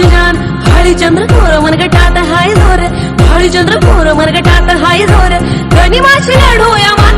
जान भाळीचंद्र थोर मनगटात हाय झोर भाळीचंद्र थोर मनगटात हाय झोर गणिमाशी लढूया